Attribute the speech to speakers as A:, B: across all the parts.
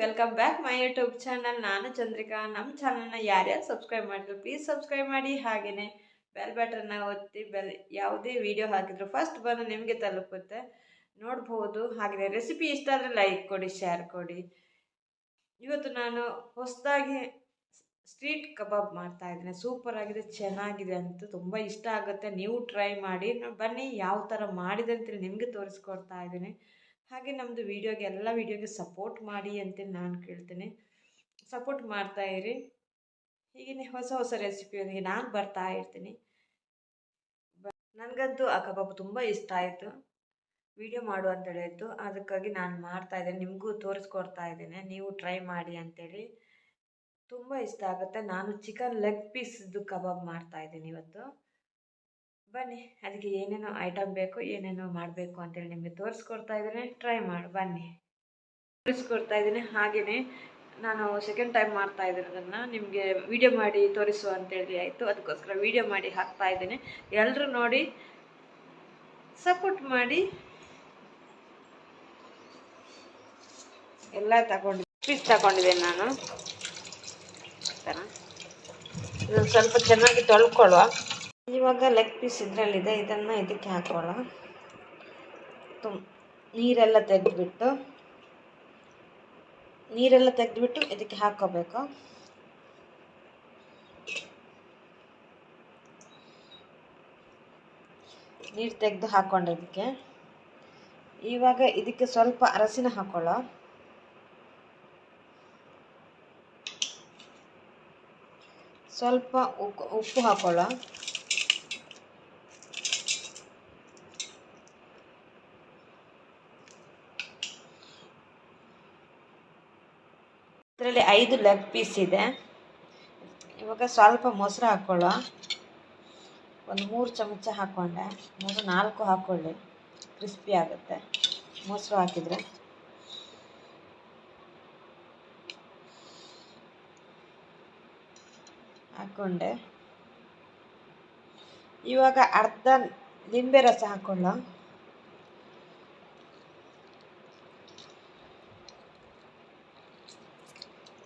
A: Welcome back my YouTube channel ನಾನು ಚಂದ್ರಿಕಾ. ನಮ್ಮ ಚಾನಲ್ನ ಯಾರ್ಯಾರು ಸಬ್ಸ್ಕ್ರೈಬ್ ಮಾಡಿದ್ರು ಪ್ಲೀಸ್ ಸಬ್ಸ್ಕ್ರೈಬ್ ಮಾಡಿ. ಹಾಗೆಯೇ ಬೆಲ್ ಬಟನ್ನ ಒತ್ತಿ ಬೆಲ್ ಯಾವುದೇ ವಿಡಿಯೋ ಹಾಕಿದ್ರು ಫಸ್ಟ್ ಬಂದು ನಿಮಗೆ ತಲುಪುತ್ತೆ. ನೋಡ್ಬೋದು. ಹಾಗೆಯೇ ರೆಸಿಪಿ ಇಷ್ಟ ಆದರೆ ಲೈಕ್ ಕೊಡಿ ಶೇರ್ ಕೊಡಿ. ಇವತ್ತು ನಾನು ಹೊಸದಾಗಿ ಸ್ಟ್ರೀಟ್ ಕಬಾಬ್ ಮಾಡ್ತಾ ಇದ್ದೀನಿ. ಸೂಪರ್ ಆಗಿದೆ, ಚೆನ್ನಾಗಿದೆ ಅಂತ ತುಂಬ ಇಷ್ಟ ಆಗುತ್ತೆ. ನೀವು ಟ್ರೈ ಮಾಡಿ. ಬನ್ನಿ ಯಾವ ಥರ ಮಾಡಿದೆ ಅಂತೇಳಿ ನಿಮಗೆ ತೋರಿಸ್ಕೊಡ್ತಾ ಇದ್ದೀನಿ. ಹಾಗೆ ನಮ್ಮದು ವೀಡಿಯೋಗೆ ಎಲ್ಲ ವೀಡಿಯೋಗೆ ಸಪೋರ್ಟ್ ಮಾಡಿ ಅಂತೇಳಿ ನಾನು ಕೇಳ್ತೇನೆ. ಸಪೋರ್ಟ್ ಮಾಡ್ತಾ ಇರಿ. ಹೀಗೆ ಹೊಸ ಹೊಸ ರೆಸಿಪಿಯೊಂದಿಗೆ ನಾನು ಬರ್ತಾ ಇರ್ತೀನಿ. ನನಗಂತೂ ಆ ಕಬಾಬ್ ತುಂಬ ಇಷ್ಟ ಆಯಿತು. ವಿಡಿಯೋ ಮಾಡು ಅಂತ ಹೇಳಿತ್ತು ಅದಕ್ಕಾಗಿ ನಾನು ಮಾಡ್ತಾ ಇದ್ದೇನೆ. ನಿಮಗೂ ತೋರಿಸ್ಕೊಡ್ತಾ ಇದ್ದೇನೆ. ನೀವು ಟ್ರೈ ಮಾಡಿ ಅಂತೇಳಿ. ತುಂಬ ಇಷ್ಟ ಆಗುತ್ತೆ. ನಾನು ಚಿಕನ್ ಲೆಗ್ ಪೀಸ್ದು ಕಬಾಬ್ ಮಾಡ್ತಾ ಇದ್ದೀನಿ ಇವತ್ತು. ಬನ್ನಿ, ಅದಕ್ಕೆ ಏನೇನೋ ಐಟಮ್ ಬೇಕು, ಏನೇನೋ ಮಾಡಬೇಕು ಅಂತೇಳಿ ನಿಮಗೆ ತೋರಿಸ್ಕೊಡ್ತಾ ಇದ್ದೀನಿ. ಟ್ರೈ ಮಾಡಿ, ಬನ್ನಿ. ತೋರಿಸ್ಕೊಡ್ತಾ ಇದ್ದೀನಿ ಹಾಗೆಯೇ ನಾನು ಸೆಕೆಂಡ್ ಟೈಮ್ ಮಾಡ್ತಾ ಅದನ್ನು ನಿಮಗೆ ವಿಡಿಯೋ ಮಾಡಿ ತೋರಿಸು ಅಂತೇಳಿ ಆಯಿತು. ಅದಕ್ಕೋಸ್ಕರ ವಿಡಿಯೋ ಮಾಡಿ ಹಾಕ್ತಾ ಇದ್ದೀನಿ. ಎಲ್ಲರೂ ನೋಡಿ ಸಪೋರ್ಟ್ ಮಾಡಿ. ಎಲ್ಲ ತಗೊಂಡು ಪೀಸ್ ತಗೊಂಡಿದ್ದೆ ನಾನು. ಇದನ್ನು ಸ್ವಲ್ಪ ಚೆನ್ನಾಗಿ ತೊಳ್ಕೊಳ್ಳುವ. ಇವಾಗ ಲೆಗ್ ಪೀಸ್ ಇದರಲ್ಲಿದೆ, ಇದನ್ನು ಇದಕ್ಕೆ ಹಾಕೋಣ. ತುಂಬ ನೀರೆಲ್ಲ ತೆಗೆದುಬಿಟ್ಟು ನೀರೆಲ್ಲ ತೆಗೆದುಬಿಟ್ಟು ಇದಕ್ಕೆ ಹಾಕೋಬೇಕು. ನೀರು ತೆಗೆದು ಹಾಕ್ಕೊಂಡು ಇದಕ್ಕೆ. ಇವಾಗ ಇದಕ್ಕೆ ಸ್ವಲ್ಪ ಅರಸಿನ ಹಾಕೊಳ್ಳೋ. ಸ್ವಲ್ಪ ಉಪ್ಪು ಉಪ್ಪು ಹಾಕೊಳ್ಳೋ. ಇದರಲ್ಲಿ ಐದು ಲೆಗ್ ಪೀಸ್ ಇದೆ. ಇವಾಗ ಸ್ವಲ್ಪ ಮೊಸರು ಹಾಕೊಳ್ಳೋ. ಒಂದು ಮೂರು ಚಮಚ ಹಾಕ್ಕೊಂಡೆ ಮೂರು ನಾಲ್ಕು ಹಾಕ್ಕೊಳ್ಳಿ ಕ್ರಿಸ್ಪಿ ಆಗುತ್ತೆ. ಮೊಸರು ಹಾಕಿದರೆ. ಹಾಕ್ಕೊಂಡೆ ಇವಾಗ ಅರ್ಧ ಲಿಂಬೆ ರಸ ಹಾಕೊಳ್ಳ.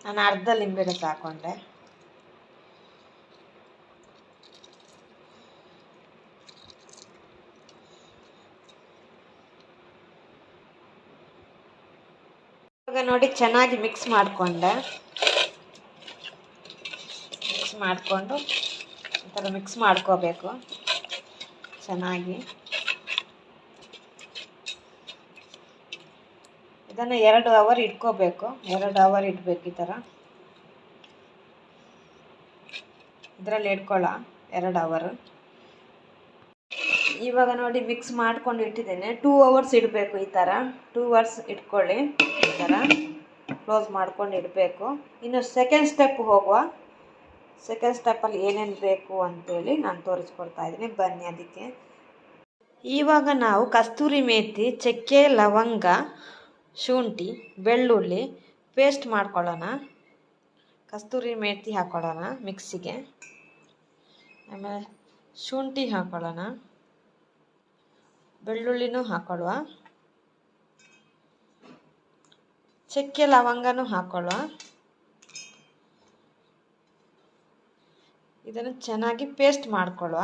A: ನಾನು ಅರ್ಧ ಲಿಂಬೆ ರಸ ಹಾಕೊಂಡೆ ಇವಾಗ ನೋಡಿ ಚೆನ್ನಾಗಿ ಮಿಕ್ಸ್ ಮಾಡಿಕೊಂಡೆ. ಮಿಕ್ಸ್ ಮಾಡಿಕೊಂಡು ಈ ಥರ ಮಿಕ್ಸ್ ಮಾಡ್ಕೋಬೇಕು. ಚೆನ್ನಾಗಿ. ಇದನ್ನು ಎರಡು ಅವರ್ ಇಟ್ಕೋಬೇಕು. ಎರಡು ಅವರ್ ಇಡಬೇಕು ಈ ಥರ ಇದರಲ್ಲಿ ಇಟ್ಕೊಳ್ಳ ಎರಡು ಅವರ್ ಇವಾಗ ನೋಡಿ ಮಿಕ್ಸ್ ಮಾಡ್ಕೊಂಡು ಇಟ್ಟಿದ್ದೇನೆ. ಟೂ ಅವರ್ಸ್ ಇಡಬೇಕು ಈ ಥರ ಟೂ ಅವರ್ಸ್ ಇಟ್ಕೊಳ್ಳಿ ಈ ಥರ ಕ್ಲೋಸ್ ಮಾಡ್ಕೊಂಡು ಇಡಬೇಕು. ಇನ್ನು ಸೆಕೆಂಡ್ ಸ್ಟೆಪ್ ಹೋಗುವ. ಸೆಕೆಂಡ್ ಸ್ಟೆಪ್ಪಲ್ಲಿ ಏನೇನು ಬೇಕು ಅಂತೇಳಿ ನಾನು ತೋರಿಸ್ಕೊಡ್ತಾ ಇದ್ದೀನಿ. ಬನ್ನಿ ಅದಕ್ಕೆ. ಇವಾಗ ನಾವು ಕಸ್ತೂರಿ ಮೇಥಿ ಚಕ್ಕೆ, ಲವಂಗ ಶುಂಠಿ, ಬೆಳ್ಳುಳ್ಳಿ ಪೇಸ್ಟ್ ಮಾಡ್ಕೊಳ್ಳೋಣ. ಕಸ್ತೂರಿ ಮೇಥಿ ಹಾಕ್ಕೊಳ್ಳೋಣ ಮಿಕ್ಸಿಗೆ ಆಮೇಲೆ ಶುಂಠಿ ಹಾಕ್ಕೊಳ್ಳೋಣ ಬೆಳ್ಳುಳ್ಳಿನೂ ಹಾಕ್ಕೊಳ್ಳುವ ಚಕ್ಕೆ ಲವಂಗನೂ ಹಾಕ್ಕೊಳ್ಳುವ ಇದನ್ನು ಚೆನ್ನಾಗಿ ಪೇಸ್ಟ್ ಮಾಡ್ಕೊಳ್ಳುವ.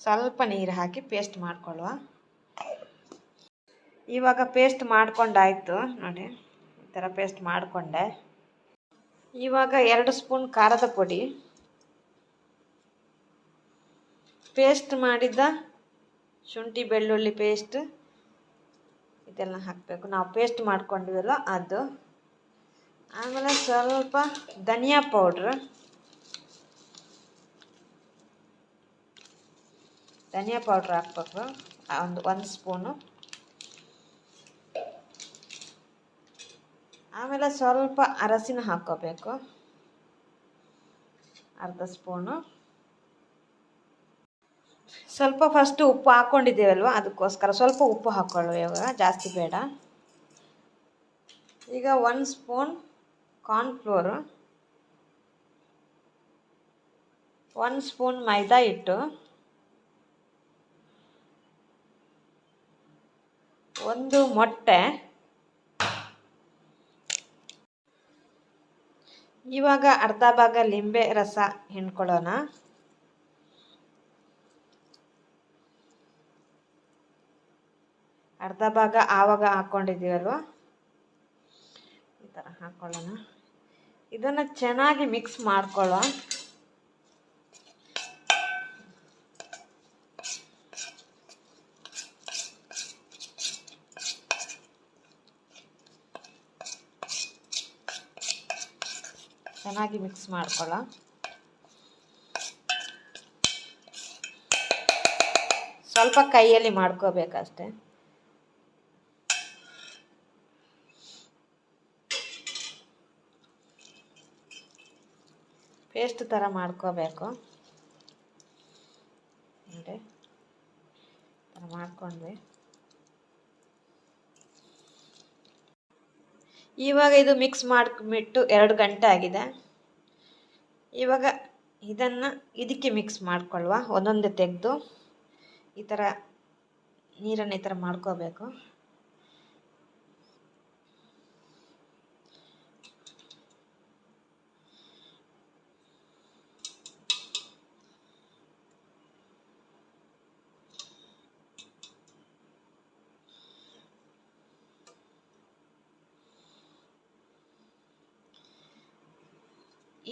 A: ಸ್ವಲ್ಪ ನೀರು ಹಾಕಿ ಪೇಸ್ಟ್ ಮಾಡ್ಕೊಳ್ಳುವ. ಇವಾಗ ಪೇಸ್ಟ್ ಮಾಡ್ಕೊಂಡಾಯ್ತು. ನೋಡಿ, ಈ ಥರ ಪೇಸ್ಟ್ ಮಾಡಿಕೊಂಡೆ. ಇವಾಗ ಎರಡು ಸ್ಪೂನ್ ಖಾರದ ಪುಡಿ. ಪೇಸ್ಟ್ ಮಾಡಿದ ಶುಂಠಿ ಬೆಳ್ಳುಳ್ಳಿ ಪೇಸ್ಟ್ ಇದೆಲ್ಲ ಹಾಕಬೇಕು. ನಾವು ಪೇಸ್ಟ್ ಮಾಡ್ಕೊಂಡಿವಲ್ಲ ಅದು. ಆಮೇಲೆ ಸ್ವಲ್ಪ ಧನಿಯಾ ಪೌಡ್ರ್ ಧನಿಯಾ ಪೌಡ್ರ್ ಹಾಕ್ಬೇಕು. ಒಂದು ಒಂದು ಸ್ಪೂನು. ಆಮೇಲೆ ಸ್ವಲ್ಪ ಅರಸಿನ ಹಾಕ್ಕೋಬೇಕು. ಅರ್ಧ ಸ್ಪೂನು. ಸ್ವಲ್ಪ ಫಸ್ಟು ಉಪ್ಪು ಹಾಕ್ಕೊಂಡಿದ್ದೇವಲ್ವ? ಅದಕ್ಕೋಸ್ಕರ ಸ್ವಲ್ಪ ಉಪ್ಪು ಹಾಕ್ಕೊಳ್ಳುವ ಇವಾಗ, ಜಾಸ್ತಿ ಬೇಡ. ಈಗ one spoon cornflour one spoon maida ಹಿಟ್ಟು. ಒಂದು ಮೊಟ್ಟೆ. ಇವಾಗ ಅರ್ಧ ಭಾಗ ಲಿಂಬೆ ರಸ ಹಿಂಡ್ಕೊಳ್ಳೋಣ. ಅರ್ಧ ಭಾಗ ಆವಾಗ ಹಾಕ್ಕೊಂಡಿದ್ದೀವಲ್ವ ಈ ಥರ ಹಾಕ್ಕೊಳ್ಳೋಣ ಇದನ್ನು ಚೆನ್ನಾಗಿ ಮಿಕ್ಸ್ ಮಾಡ್ಕೊಳ್ಳೋ ಚೆನ್ನಾಗಿ ಮಿಕ್ಸ್ ಮಾಡ್ಕೊಳ್ಳ ಸ್ವಲ್ಪ ಕೈಯಲ್ಲಿ ಮಾಡ್ಕೋಬೇಕಷ್ಟೆ. ಪೇಸ್ಟ್ ಥರ ಮಾಡ್ಕೋಬೇಕು. ನೋಡಿ ಮಾಡ್ಕೊಂಡ್ವಿ. ಇವಾಗ ಇದು ಮಿಕ್ಸ್ ಮಾಡಿಬಿಟ್ಟು ಎರಡು ಗಂಟೆ ಆಗಿದೆ. ಇವಾಗ ಇದನ್ನು ಇದಕ್ಕೆ ಮಿಕ್ಸ್ ಮಾಡ್ಕೊಳ್ಳುವ ಒಂದೊಂದೇ ತೆಗೆದು ಈ ಥರ ನೀರನ್ನು ಈ ಥರ ಮಾಡ್ಕೋಬೇಕು.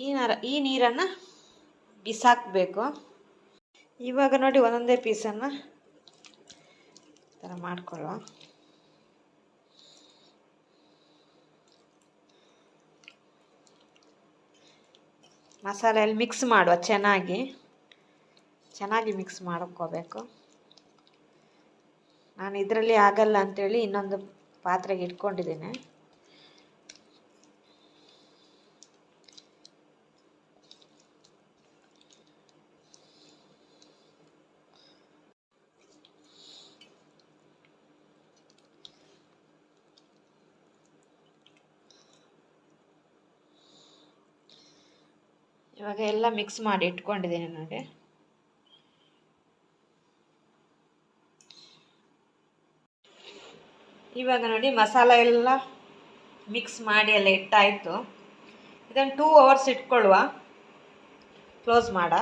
A: ಈ ನರ, ಈ ನೀರನ್ನು ಬಿಸಾಕಬೇಕು. ಇವಾಗ ನೋಡಿ ಒಂದೊಂದೇ ಪೀಸನ್ನು ಥರ ಮಾಡ್ಕೊಳ್ಳುವ ಮಸಾಲೆಯಲ್ಲಿ ಮಿಕ್ಸ್ ಮಾಡುವ, ಚೆನ್ನಾಗಿ. ಚೆನ್ನಾಗಿ ಮಿಕ್ಸ್ ಮಾಡ್ಕೋಬೇಕು. ನಾನು ಇದರಲ್ಲಿ ಆಗಲ್ಲ ಅಂಥೇಳಿ ಇನ್ನೊಂದು ಪಾತ್ರೆಗೆ ಇಟ್ಕೊಂಡಿದ್ದೀನಿ. ಇವಾಗ ಎಲ್ಲ ಮಿಕ್ಸ್ ಮಾಡಿ ಇಟ್ಕೊಂಡಿದ್ದೀನಿ ನೋಡಿ. ಇವಾಗ ನೋಡಿ ಮಸಾಲ ಎಲ್ಲ ಮಿಕ್ಸ್ ಮಾಡಿ ಎಲ್ಲ ಇಟ್ಟಾಯಿತು. ಇದನ್ನು ಟೂ ಅವರ್ಸ್ ಇಟ್ಕೊಳ್ಳುವ ಕ್ಲೋಸ್ ಮಾಡ.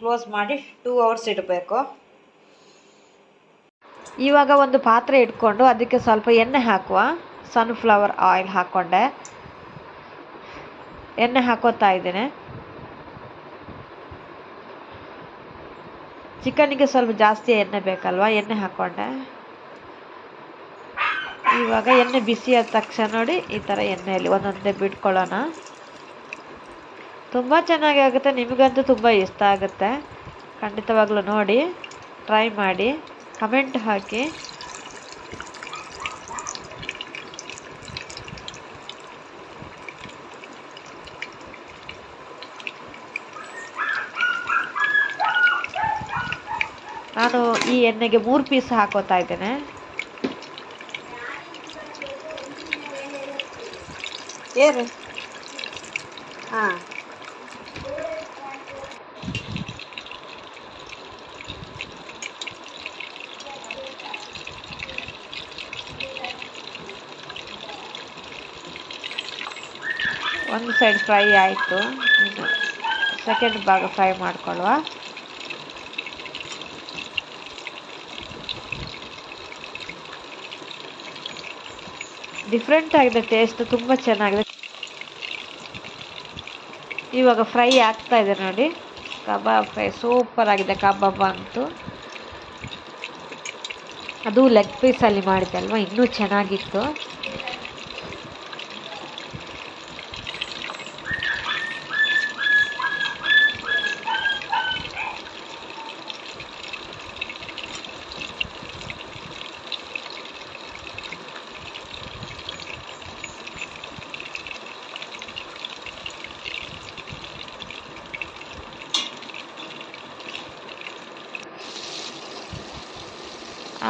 A: ಕ್ಲೋಸ್ ಮಾಡಿ ಟೂ ಅವರ್ಸ್ ಇಡಬೇಕು. ಇವಾಗ ಒಂದು ಪಾತ್ರೆ ಇಟ್ಕೊಂಡು ಅದಕ್ಕೆ ಸ್ವಲ್ಪ ಎಣ್ಣೆ ಹಾಕುವ. ಸನ್ಫ್ಲವರ್ ಆಯಿಲ್ ಹಾಕ್ಕೊಂಡೆ ಎಣ್ಣೆ ಹಾಕೋತಾ ಇದ್ದೇನೆ. ಚಿಕನ್ನಿಗೆ ಸ್ವಲ್ಪ ಜಾಸ್ತಿ ಎಣ್ಣೆ ಬೇಕಲ್ವಾ? ಎಣ್ಣೆ ಹಾಕ್ಕೊಂಡೆ ಇವಾಗ ಎಣ್ಣೆ ಬಿಸಿ ಆದ ತಕ್ಷಣ ನೋಡಿ ಈ ಥರ ಎಣ್ಣೆಯಲ್ಲಿ ಒಂದೊಂದೇ ಬಿಟ್ಕೊಳ್ಳೋಣ. ತುಂಬ ಚೆನ್ನಾಗಿ ಆಗುತ್ತೆ. ನಿಮಗಂತೂ ತುಂಬ ಇಷ್ಟ ಆಗುತ್ತೆ. ಖಂಡಿತವಾಗ್ಲೂ ನೋಡಿ. ಟ್ರೈ ಮಾಡಿ. ಕಮೆಂಟ್ ಹಾಕಿ. ನಾನು ಈ ಎಣ್ಣೆಗೆ ಮೂರು ಪೀಸ್ ಹಾಕೋತಾ ಇದ್ದೇನೆ. ಏನು? ಹಾಂ. ಒಂದು ಸೈಡ್ ಫ್ರೈ ಆಯಿತು. ಸೆಕೆಂಡ್ ಭಾಗ ಫ್ರೈ ಮಾಡ್ಕೊಳ್ಳುವ. ಡಿಫ್ರೆಂಟ್ ಆಗಿದೆ ಟೇಸ್ಟ್ ತುಂಬ ಚೆನ್ನಾಗಿದೆ. ಇವಾಗ ಫ್ರೈ ಆಗ್ತಾ ಇದೆ ನೋಡಿ. ಕಬಾಬ್ ಫ್ರೈ ಸೂಪರ್ ಆಗಿದೆ ಕಬಾಬ್ ಅಂತೂ. ಅದು ಲೆಗ್ ಪೀಸಲ್ಲಿ ಮಾಡಿದೆ ಅಲ್ವಾ? ಇನ್ನೂ ಚೆನ್ನಾಗಿತ್ತು.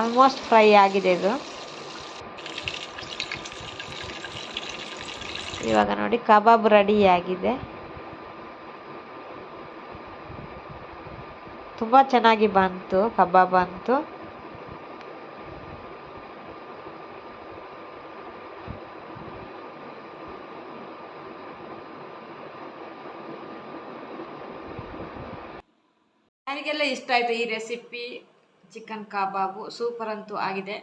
A: ಆಲ್ಮೋಸ್ಟ್ ಫ್ರೈ ಆಗಿದೆ ಇದು. ಇವಾಗ ನೋಡಿ ಕಬಾಬ್ ರೆಡಿ ಆಗಿದೆ ತುಂಬ ಚೆನ್ನಾಗಿ ಬಂತು ಕಬಾಬ್ ಬಂತು ಯಾರಿಗೆಲ್ಲ ಇಷ್ಟ ಆಯಿತು ಈ ರೆಸಿಪಿ. ಚಿಕನ್ ಕಬಾಬು ಸೂಪರ್ ಅಂತೂ ಆಗಿದೆ.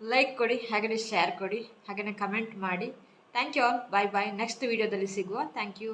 A: ಲೈಕ್ ಕೊಡಿ ಹಾಗೆಯೇ ಶೇರ್ ಕೊಡಿ ಹಾಗೆಯೇ ಕಮೆಂಟ್ ಮಾಡಿ. Thank you all bye bye next ವೀಡಿಯೋದಲ್ಲಿ ಸಿಗುವ. Thank you